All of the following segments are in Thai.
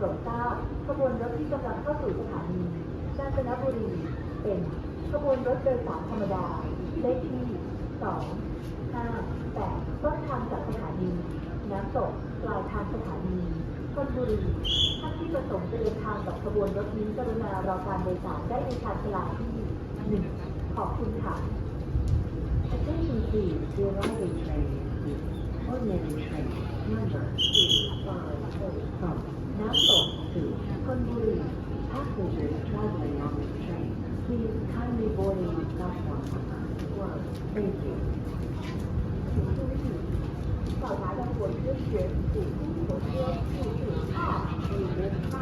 โปรดทราบขบวนรถที่กำลังเข้าสู่สถานีกาญจนบุรีเป็นขบวนรถโดยสารธรรมดาเลขที่2 5 8ต้นทางจากสถานี น้ำตกปลายทางสถานีชลบุรีท่านที่ประสงค์จะเดินทางกับขบวนรถนี้กรุณารอการโดยสารได้ในชานชาลาที่ 1 ขอบคุณค่ะ Attention please, the arriving train one. Thank you. 请注意，到达的火车是普通火车复制二五八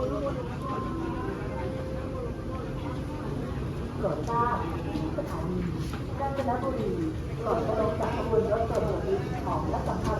โปรดท่าที่สถานีกาญจนบุรีก่อนจะลงจากขบวนรถตรวจของและสัมพัน